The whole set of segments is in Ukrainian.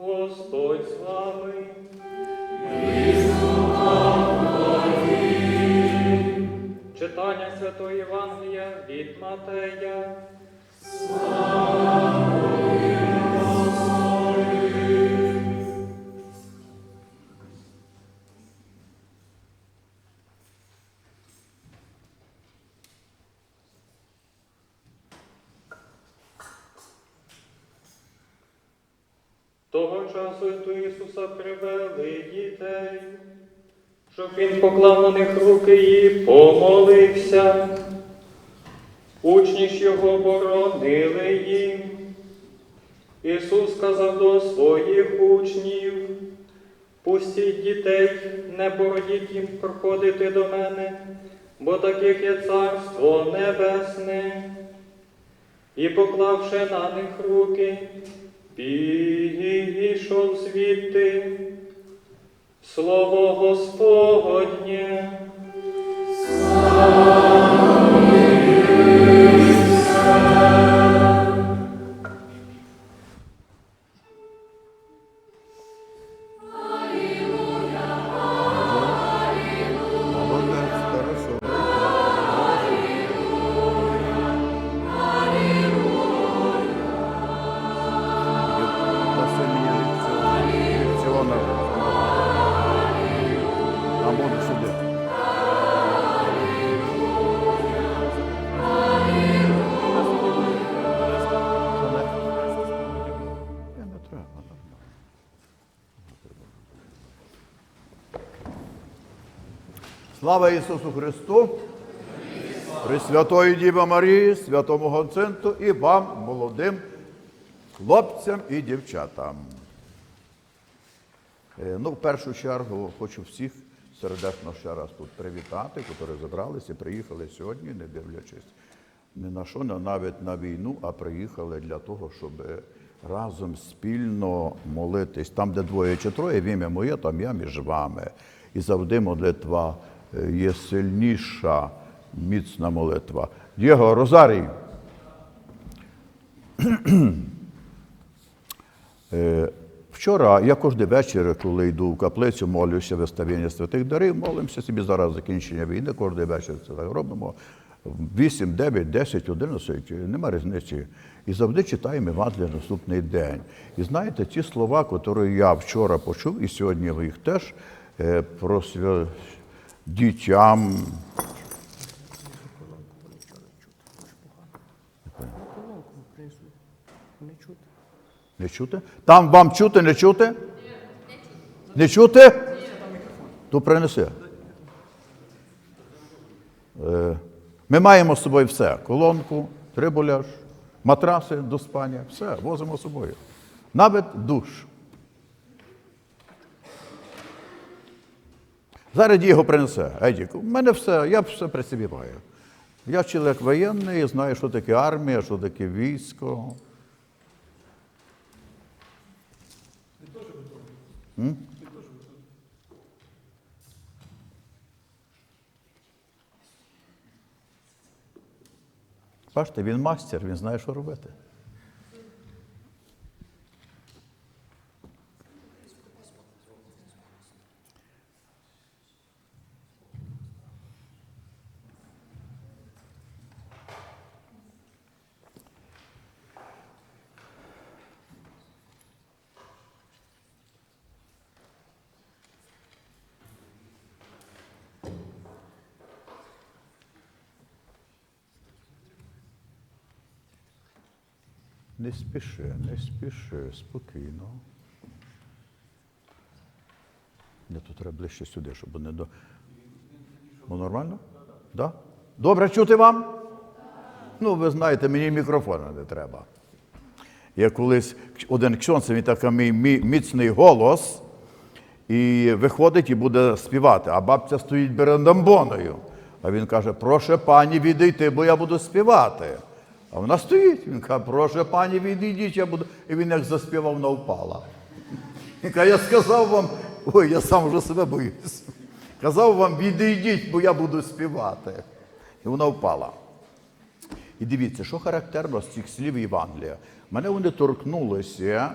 Господь з вами. Читання Святої Євангелія від Матея. Того до Ісуса привели дітей, щоб Він поклав на них руки і помолився. Учні ж його боронили їм. Ісус сказав до своїх учнів, пустіть дітей, не бородіть їм проходити до мене, бо таких є царство небесне. І поклавши на них руки, пішов звідти. Слово Господнє. Молодець, Слава Ісусу Христу! Пресвятої Діва Марії, святому Гонценту і вам, молодим хлопцям і дівчатам. Е, Ну, в першу чергу хочу всіх сердечно ще раз тут привітати, які зібралися, приїхали сьогодні, не дивлячись ні на що, не навіть на війну, а приїхали для того, щоб разом спільно молитись. Там, де двоє чи троє, в ім'я моє, там я між вами. І завжди молитва є сильніша, міцна молитва. Дієго Розарій. Е, Вчора я кожен вечір, коли йду в каплицю, молюся виставлення святих дарів, молимося собі зараз закінчення війни, кожен вечір це так робимо. 8, 9, 10, 11, нема різниці. І завжди читаємо Євангелія на наступний день. І знаєте, ті слова, які я вчора почув, і сьогодні їх теж е, про дітям. Не чути? Там вам чути, не чути? Не чути? То принеси. Е, Ми маємо з собою все: колонку, трибуляж, матраси до спання, все, возимо з собою. Навіть душ. Зараз його принесе. Едік, у мене все, я все при собі маю. Я чоловік воєнний, знаю, що таке армія, що таке військо. Бачите, він мастер, він знає, що робити. Не спіши, не спіши, спокійно. Не, тут треба ближче сюди, щоб не до. Ну, нормально? Да? Добре чути вам? Ну, ви знаєте, мені мікрофона не треба. Я колись один ксьонце, він такий мій міцний голос, і виходить і буде співати, а бабця стоїть берендамбоною. А він каже, прошу пані відійти, бо я буду співати. А вона стоїть. Він каже, прошу пані, відійдіть, я буду. І він як заспівав, вона впала. Він каже, я сказав вам, ой, я сам вже себе боюсь. Казав вам, відійдіть, бо я буду співати. І вона впала. І дивіться, що характерно з цих слів Євангелія. Мене вони торкнулися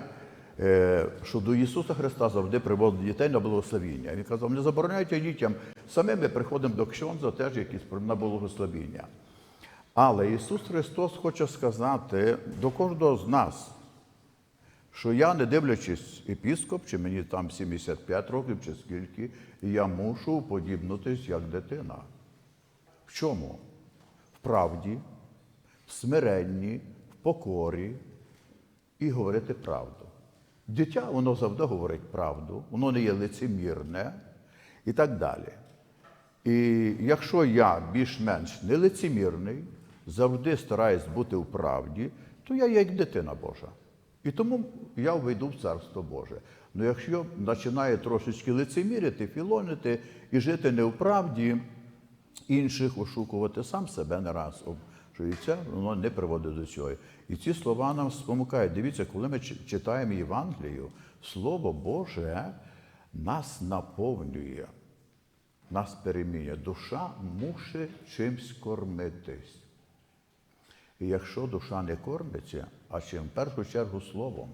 е, що до Ісуса Христа завжди приводить дітей на благословіння. Він казав, не забороняйте дітям. Самі ми приходимо до ксьонза теж якісь на благословіння. Але Ісус Христос хоче сказати до кожного з нас, що я, не дивлячись епіскоп, чи мені там 75 років, чи скільки, я мушу уподібнутись як дитина. В чому? В правді, в смиренні, в покорі і говорити правду. Дитя, воно завжди говорить правду, воно не є лицемірне і так далі. І якщо я більш-менш не лицемірний, завжди стараюсь бути в правді, то я є як дитина Божа. І тому я вийду в Царство Боже. Ну якщо починає трошечки лицемірити, філонити і жити не в правді, інших ошукувати, сам себе не раз це воно не приводить до цього. І ці слова нам спомукають. Дивіться, коли ми читаємо Євангелію, Слово Боже нас наповнює, нас перемінює. Душа мусить чимсь кормитись. І якщо душа не кормиться, а чим в першу чергу словом.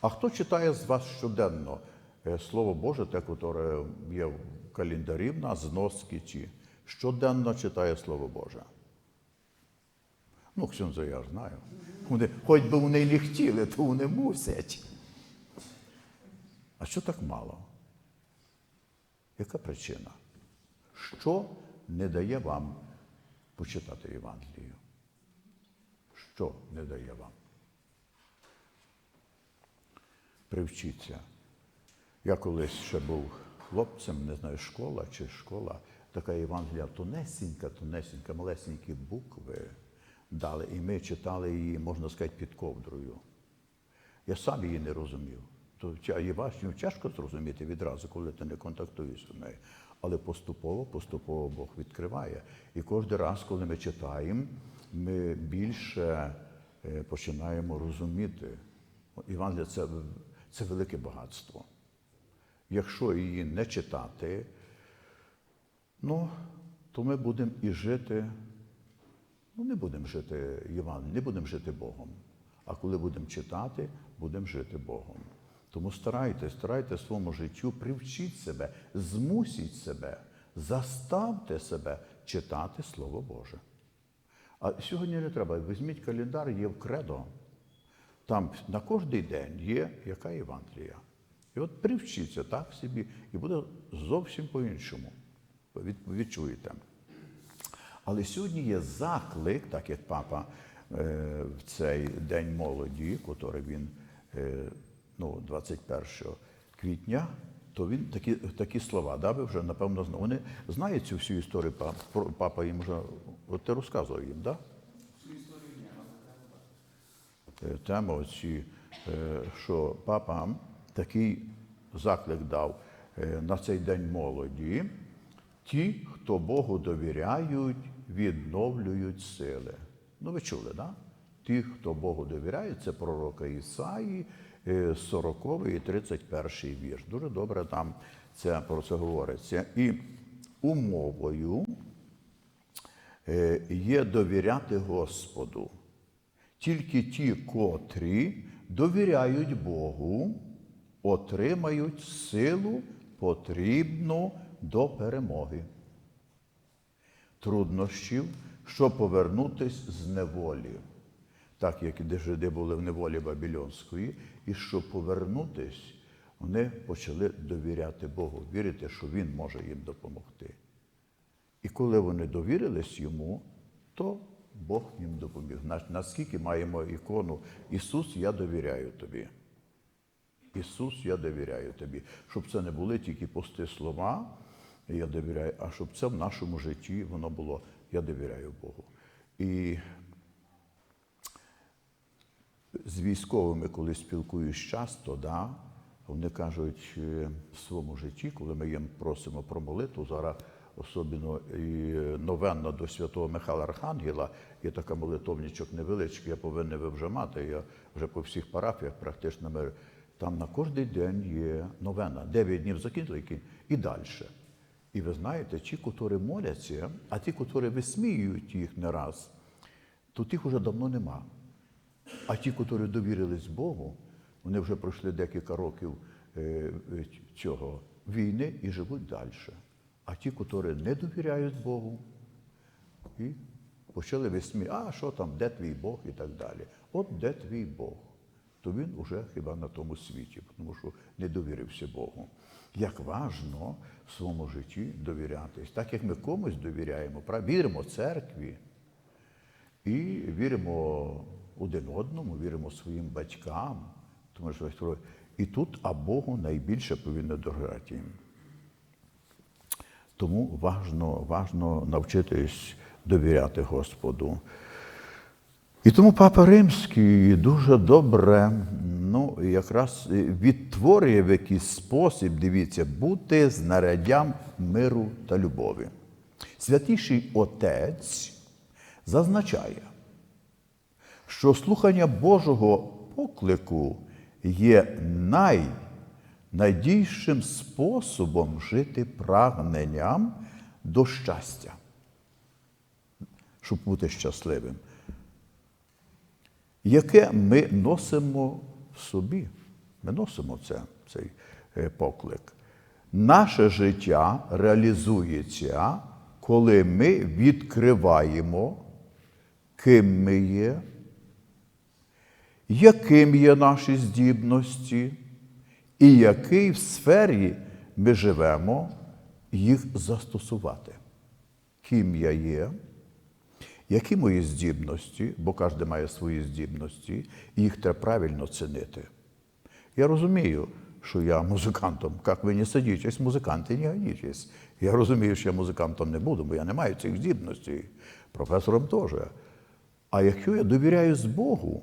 А хто читає з вас щоденно е, Слово Боже, те, яке є в календарі в нас, зноски ті, щоденно читає Слово Боже? Ну, Ксюнзо, я знаю. Вони, хоч би вони не хотіли, то вони мусять. А що так мало? Яка причина? Що не дає вам почитати Євангелію? Що не дає вам? Привчіться. Я колись ще був хлопцем, не знаю, школа чи школа, така Євангелія тонесенька, тонесенька, малесенькі букви дали, і ми читали її, можна сказати, під ковдрою. Я сам її не розумів. То і важче тяжко зрозуміти відразу, коли ти не контактуєш з нею. Але поступово, поступово Бог відкриває. І кожен раз, коли ми читаємо, ми більше е, починаємо розуміти. Івангелія це, це велике багатство. Якщо її не читати, ну, то ми будемо і жити Ну, не будемо жити Євангелієм, не будемо жити Богом. А коли будемо читати, будемо жити Богом. Тому старайтесь, старайтесь своєму життю, привчіть себе, змусіть себе, заставте себе читати Слово Боже. А сьогодні не треба. Візьміть календар, є в кредо. Там на кожний день є яка Євангелія. І от привчіться так собі, і буде зовсім по-іншому. Відчуєте. Але сьогодні є заклик, так як папа е, в цей день молоді, який він е, ну, 21 квітня, то він такі, такі слова, да, ви вже напевно Вони знають цю всю історію, пап- папа їм вже от ти розказував їм, так? Да? Е, Тема оці, е, що папа такий заклик дав е, на цей день молоді. Ті, хто Богу довіряють, відновлюють сили. Ну, ви чули, так? Да? Ті, хто Богу довіряє, це пророка Ісаї, 40 і 31 вірш. Дуже добре там це, про це говориться. І умовою е, є довіряти Господу. Тільки ті, котрі довіряють Богу, отримають силу потрібну до перемоги. Труднощів, щоб повернутись з неволі, так як і жиди були в неволі Вавилонської, і щоб повернутись, вони почали довіряти Богу, вірити, що Він може їм допомогти. І коли вони довірились йому, то Бог їм допоміг. Наскільки маємо ікону Ісус, я довіряю тобі. Ісус, я довіряю тобі. Щоб це не були тільки пусті слова, я довіряю, а щоб це в нашому житті воно було, я довіряю Богу. І з військовими, коли спілкуюсь часто, да, вони кажуть е, в своєму житті, коли ми їм просимо про молитву, зараз особливо і новенна до святого Михайла Архангела, є така молитовничок невеличкий, я повинен ви вже мати. Я вже по всіх парафіях практично ми, там на кожен день є новена. Дев'ять днів закінчили і далі. І ви знаєте, ті, котрі моляться, а ті, котрі висміюють їх не раз, то тих уже давно нема. А ті, котрі довірились Богу, вони вже пройшли декілька років е, е, цього війни і живуть далі. А ті, які не довіряють Богу, і почали висмі, а що там, де твій Бог і так далі. От де твій Бог, то він уже хіба на тому світі, тому що не довірився Богу. Як важно в своєму житті довірятись, так як ми комусь довіряємо, віримо церкві і віримо один одному, віримо своїм батькам, тому що і тут, а Богу найбільше повинно довіряти їм. Тому важно, важно навчитись довіряти Господу. І тому Папа Римський дуже добре, ну, якраз відтворює в якийсь спосіб, дивіться, бути знаряддям миру та любові. Святіший Отець зазначає, що слухання Божого поклику є найнадійшим способом жити прагненням до щастя, щоб бути щасливим, яке ми носимо в собі. Ми носимо це, цей е, поклик. Наше життя реалізується, коли ми відкриваємо, ким ми є, яким є наші здібності, і який в сфері ми живемо, їх застосувати. Ким я є, які мої здібності, бо кожен має свої здібності, і їх треба правильно цінити. Я розумію, що я музикантом, як ви не садитесь, музиканти не годитесь. Я розумію, що я музикантом не буду, бо я не маю цих здібностей. Професором теж. А якщо я довіряюсь Богу,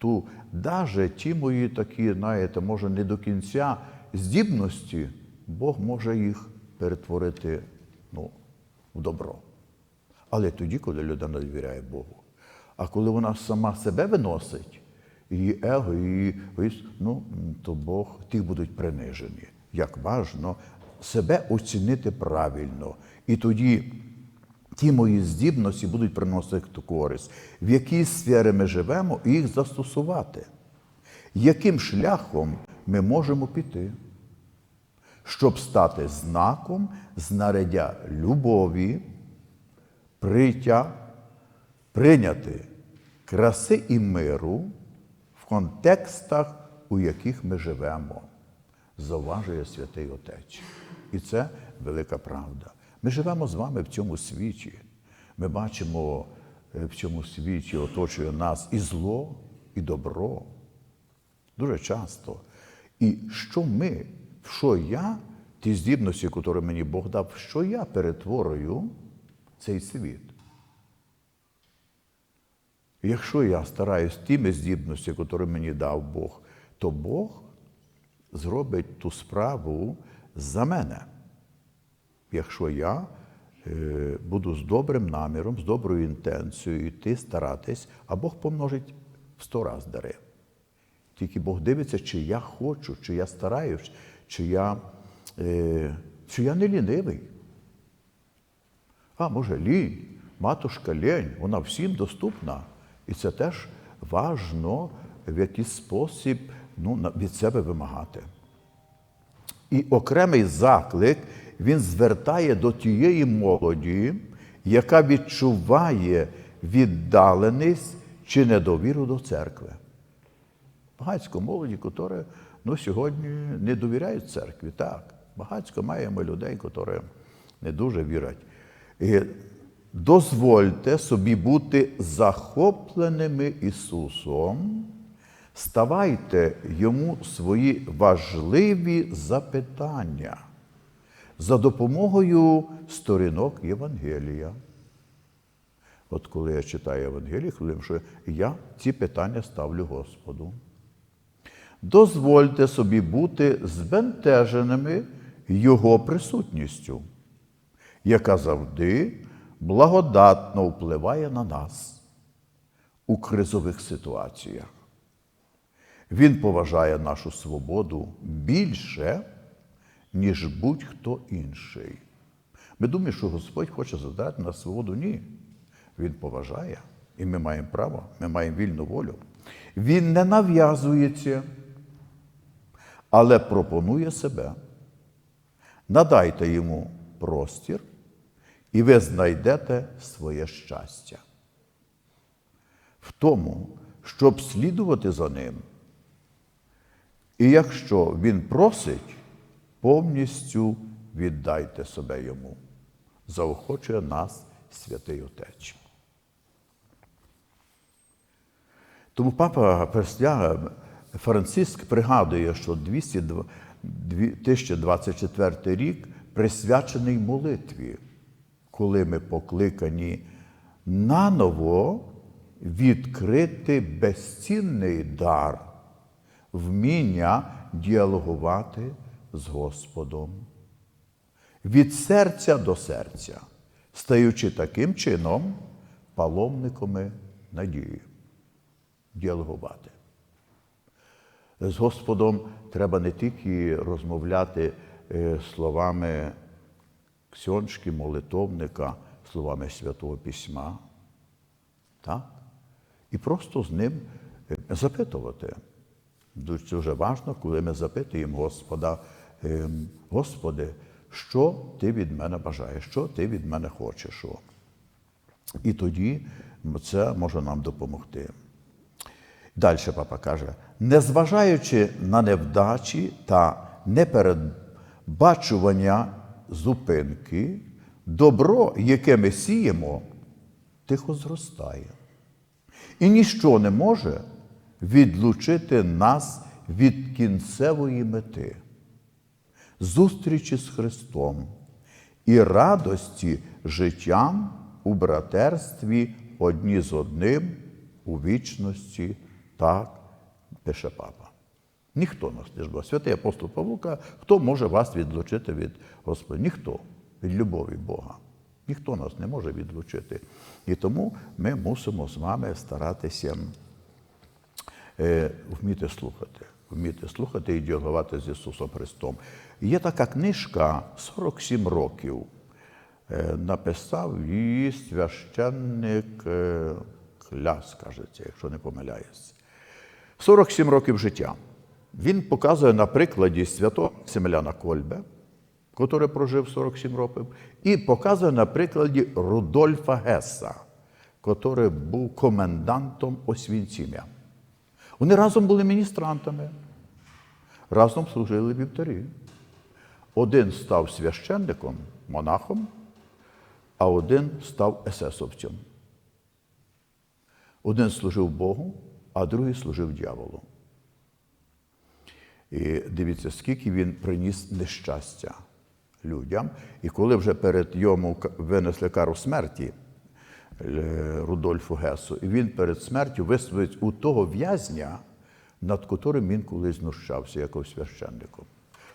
то навіть ті мої такі, знаєте, може, не до кінця здібності, Бог може їх перетворити ну, в добро. Але тоді, коли людина довіряє Богу. А коли вона сама себе виносить, її его, її ну, то Бог ті будуть принижені. Як важно себе оцінити правильно. І тоді ті мої здібності будуть приносити користь, в якій сфері ми живемо, і їх застосувати. Яким шляхом ми можемо піти, щоб стати знаком знаряддя любові, приття, прийняти краси і миру в контекстах, у яких ми живемо, зауважує святий Отець. І це велика правда. Ми живемо з вами в цьому світі. Ми бачимо е, в цьому світі оточує нас і зло, і добро. Дуже часто. І що ми, що я, ті здібності, які мені Бог дав, що я перетворюю цей світ. Якщо я стараюсь тими здібностями, які мені дав Бог, то Бог зробить ту справу за мене. Якщо я е, буду з добрим наміром, з доброю інтенцією йти, старатись, а Бог помножить в сто раз дари. Тільки Бог дивиться, чи я хочу, чи я стараюсь, чи я, е, чи я не лінивий. А може лінь, матушка лінь, вона всім доступна. І це теж важно в якийсь спосіб ну, від себе вимагати. І окремий заклик він звертає до тієї молоді, яка відчуває віддаленість чи недовіру до церкви. Багатько молоді, які ну, сьогодні не довіряють церкві. Так, багатько маємо людей, які не дуже вірять. І дозвольте собі бути захопленими Ісусом, ставайте йому свої важливі запитання за допомогою сторінок Євангелія. От коли я читаю Євангеліє, хвилин, що я ці питання ставлю Господу. Дозвольте собі бути збентеженими Його присутністю, яка завжди благодатно впливає на нас у кризових ситуаціях. Він поважає нашу свободу більше, ніж будь-хто інший. Ми думаємо, що Господь хоче задати нас свободу. Ні. Він поважає, і ми маємо право, ми маємо вільну волю. Він не нав'язується, але пропонує себе. Надайте йому простір, і ви знайдете своє щастя. В тому, щоб слідувати за ним. І якщо він просить, повністю віддайте себе йому. Заохочує нас святий Отець. Тому папа Персляга Франциск пригадує, що 202 2024 рік присвячений молитві, коли ми покликані наново відкрити безцінний дар, вміння діалогувати з Господом. Від серця до серця, стаючи таким чином паломниками надії діалогувати. З Господом треба не тільки розмовляти е, словами ксьоншки, молитовника, словами Святого Письма, так? і просто з ним е, запитувати. Дуже важливо, коли ми запитуємо Господа, Господи, що ти від мене бажаєш, що ти від мене хочеш. І тоді це може нам допомогти. Далі папа каже: незважаючи на невдачі та непередбачування зупинки, добро, яке ми сіємо, тихо зростає. І ніщо не може відлучити нас від кінцевої мети, зустрічі з Христом і радості життям у братерстві одні з одним у вічності, так пише папа. Ніхто нас не жбав. Святий апостол Павло каже, хто може вас відлучити від Господа? Ніхто від любові Бога. Ніхто нас не може відлучити. І тому ми мусимо з вами старатися е, вміти слухати, вміти слухати і діалогувати з Ісусом Христом. Є така книжка 47 років. Е, Написав її священник е, Кляс, кажеться, якщо не помиляюсь. 47 років життя. Він показує на прикладі святого Семеляна Кольбе, який прожив 47 років, і показує на прикладі Рудольфа Геса, який був комендантом Освінцім'я. Вони разом були міністрантами, разом служили вівтарі. Один став священником, монахом, а один став есесовцем. Один служив Богу, а другий служив дьяволу. І дивіться, скільки він приніс нещастя людям. І коли вже перед йому винесли кару смерті е, Рудольфу Гесу, і він перед смертю висловить у того в'язня, над котрим він колись знущався як священником.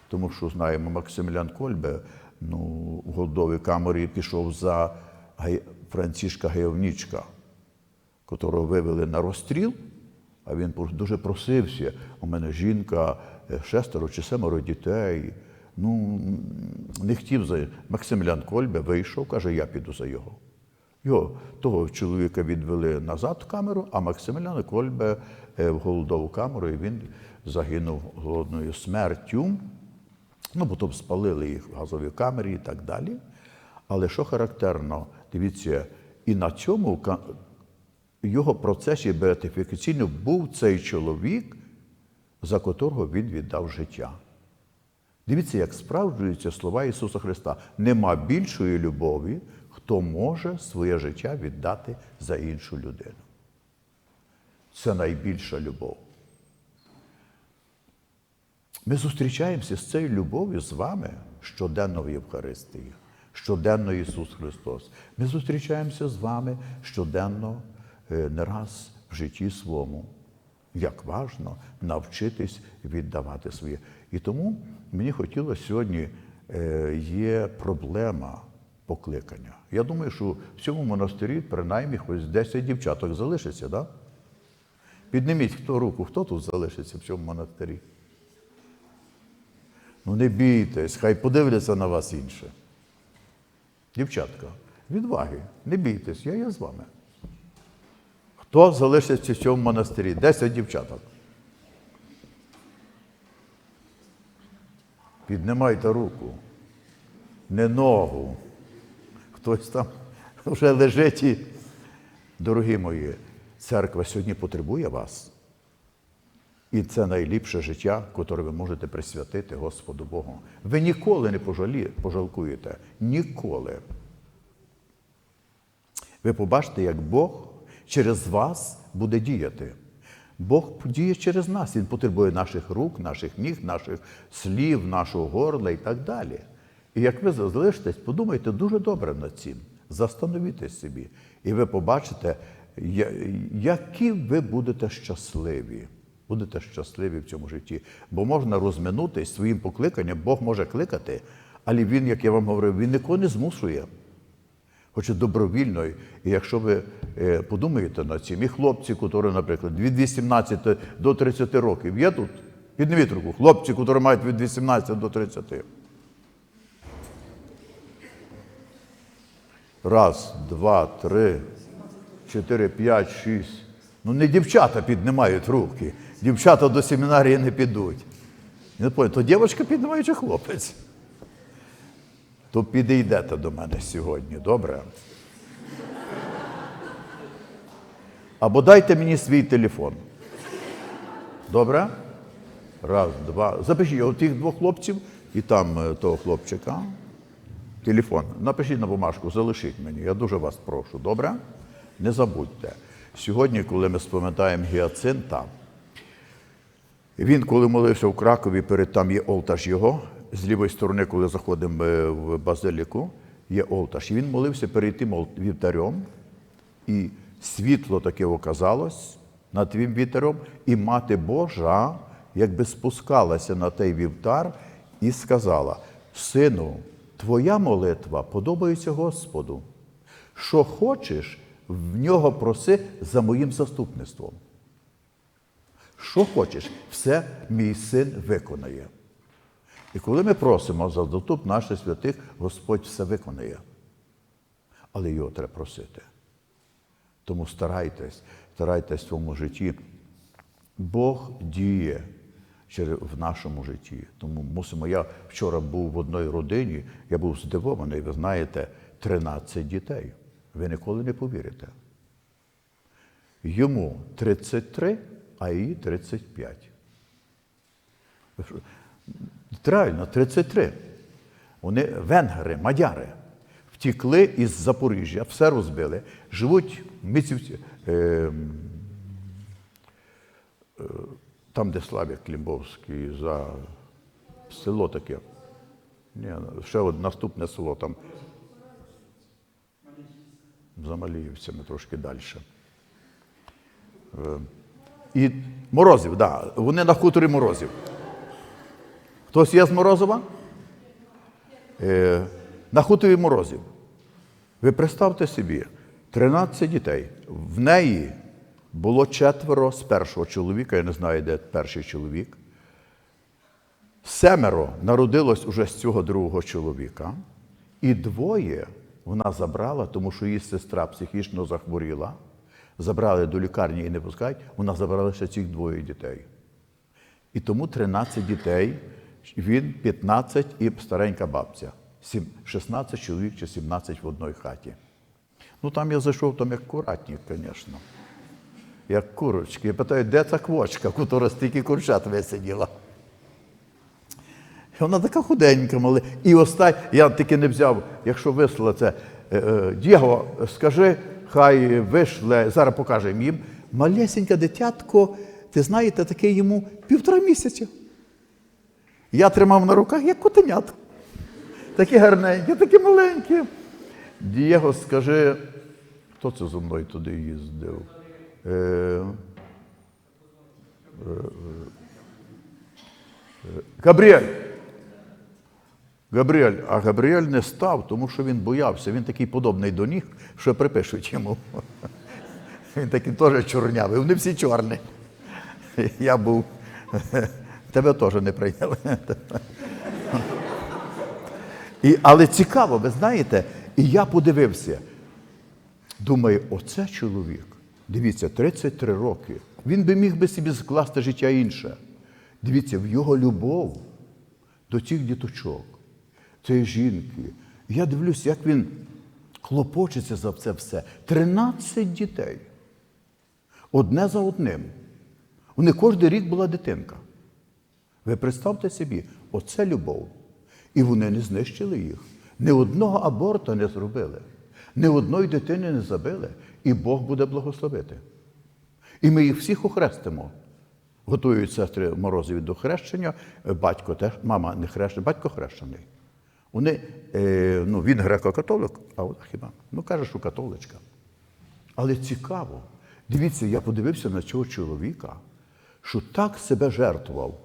Тому що знаємо, Максимілян Кольбе ну, в голдовій камері пішов за Францішка Гайовнічка, котрого вивели на розстріл, а він дуже просився. У мене жінка, е, шестеро чи семеро дітей. Ну, не хотів за Максимілян Кольбе вийшов, каже, я піду за його. Його того чоловіка відвели назад в камеру, а Максиміляна Кольбе в голодову камеру, і він загинув голодною смертю. Ну, потім спалили їх в газовій камері і так далі. Але що характерно, дивіться, і на цьому його процесі беатифікаційному був цей чоловік, за котрого він віддав життя. Дивіться, як справджуються слова Ісуса Христа. Нема більшої любові, хто може своє життя віддати за іншу людину. Це найбільша любов. Ми зустрічаємося з цією любов'ю з вами щоденно в Євхаристії, щоденно Ісус Христос. Ми зустрічаємося з вами щоденно е, не раз в житті своєму. Як важно навчитись віддавати своє. І тому мені хотілося сьогодні е, є проблема покликання. Я думаю, що в цьому монастирі принаймні хоч 10 дівчаток залишиться? Да? Підніміть хто руку, хто тут залишиться в цьому монастирі. Ну не бійтесь, хай подивляться на вас інше. Дівчатка, відваги, не бійтесь, я є з вами. Хто залишиться в цьому монастирі? Десять дівчаток. Піднімайте руку, не ногу. Хтось там вже лежить і. Дорогі мої, церква сьогодні потребує вас. І це найліпше життя, яке ви можете присвятити Господу Богу. Ви ніколи не пожалкуєте. Ніколи. Ви побачите, як Бог через вас буде діяти. Бог діє через нас. Він потребує наших рук, наших ніг, наших слів, нашого горла і так далі. І як ви залишитесь, подумайте дуже добре над цим, застановіться собі. І ви побачите, які ви будете щасливі. Будете щасливі в цьому житті. Бо можна розминутись своїм покликанням, Бог може кликати, але Він, як я вам говорив, він нікого не змушує. Хоча добровільно, і якщо ви е, подумаєте над цим, і хлопці, які, наприклад, від 18 до 30 років, є тут? Підніміть руку, хлопці, які мають від 18 до 30. Раз, два, три, чотири, п'ять, шість. Ну не дівчата піднімають руки. Дівчата до семінарії не підуть. Не понял, то дівчинка піднімає чи хлопець? То підійдете до мене сьогодні, добре? Або дайте мені свій телефон. Добре? Раз, два. Запишіть от тих двох хлопців і там е, того хлопчика. Телефон. Напишіть на бумажку, залишіть мені. Я дуже вас прошу, добре? Не забудьте. Сьогодні, коли ми спам'ятаємо Гіацинта, він, коли молився в Кракові, перед там є олтаж його. З лівої сторони, коли заходимо е, в базиліку, є олтаж. Він молився перед тим вівтарем, і світло таке оказалось над тим вівтарем, і мати Божа якби спускалася на той вівтар і сказала: Сину, твоя молитва подобається Господу. Що хочеш, в нього проси за моїм заступництвом. Що хочеш, все мій син виконає. І коли ми просимо за доступ наших святих, Господь все виконає. Але його треба просити. Тому старайтесь, старайтесь в своєму житті. Бог діє в нашому житті. Тому мусимо. Я вчора був в одній родині, я був здивований, ви знаєте, 13 дітей. Ви ніколи не повірите. Йому 33, а їй 35. Ви що? Реально, 33. Вони венгери, мадяри. Втікли із Запоріжжя, все розбили, живуть в Мицівці, е, е, там, де Славік Клімбовський, за село таке. Ні, ще одне наступне село там. За Маліївцями трошки далі. І Морозів, так. Да, вони на хуторі Морозів. Хтось є з Морозова? Е, на хуторі Морозів. Ви представте собі, 13 дітей. В неї було четверо з першого чоловіка, я не знаю, де перший чоловік. Семеро народилось уже з цього другого чоловіка, і двоє вона забрала, тому що її сестра психічно захворіла. Забрали до лікарні і не пускають, вона забрала ще цих двоє дітей. І тому 13 дітей, він 15 і старенька бабця. 16 чоловік чи 17 в одній хаті. Ну там я зайшов, там як куратник, звісно. Як курочки. Я питаю, де ця квочка, яка стільки курчат висиділа. Вона така худенька, мале. І остань, я таки не взяв, якщо вислала це, е, е, Дієго, скажи, хай вишле, зараз покажемо їм. Малесеньке дитятко, ти знаєте, таке йому півтора місяця. Я тримав на руках, як котенятко. Такі гарненькі, такі маленькі. Дієго, скажи, хто це зі мною туди їздив? Е, е, е, е, Габріель. Габріель, а Габріель не став, тому що він боявся. Він такий подобний до них, що припишуть йому. Він такий теж чорнявий. Вони всі чорні. Я був. Тебе теж не прийняли. І, але цікаво, ви знаєте, і я подивився. Думаю, оце чоловік. Дивіться, 33 роки. Він би міг би собі скласти життя інше. Дивіться, в його любов до цих діточок, цієї жінки. Я дивлюсь, як він хлопочеться за це все. 13 дітей. Одне за одним. У них кожен рік була дитинка. Ви представте собі, оце любов. І вони не знищили їх. Ні одного аборта не зробили, ні одної дитини не забили, і Бог буде благословити. І ми їх всіх охрестимо. Готують сестри Морозові до хрещення, батько теж, мама не хрещена, батько хрещений. Вони, е, ну, він греко-католик, а вона хіба? Ну, каже, що католичка. Але цікаво, дивіться, я подивився на цього чоловіка, що так себе жертвував.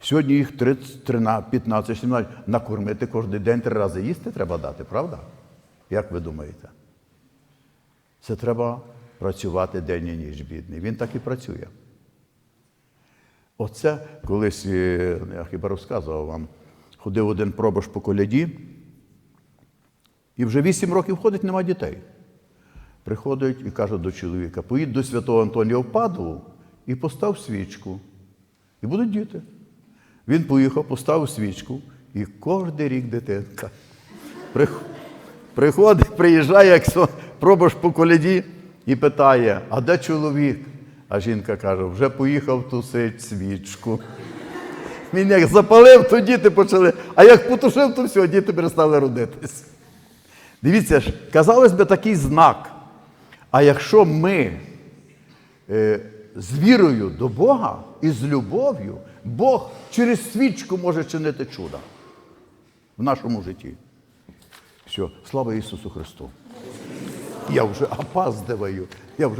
Сьогодні їх 30, 13, 15, 17, накормити кожен день три рази їсти треба дати, правда? Як ви думаєте? Це треба працювати день і ніч, бідний. Він так і працює. Оце колись, е, я хіба розказував вам, ходив один пробаш по коляді, і вже вісім років ходить, нема дітей. Приходить і каже до чоловіка: поїдь до святого Антонія в Падову і постав свічку. І будуть діти. Він поїхав, поставив свічку, і кожен рік дитинка. Приходить, приїжджає, як пробаш по коляді, і питає, а де чоловік? А жінка каже, вже поїхав тусить свічку. Він як запалив, то діти почали, а як потушив, то все, діти перестали родитись. Дивіться ж, казалось би, такий знак. А якщо ми е, з вірою до Бога і з любов'ю, Бог через свічку може чинити чуда в нашому житті. Все, слава Ісусу Христу. Я вже опаздываю. Я вже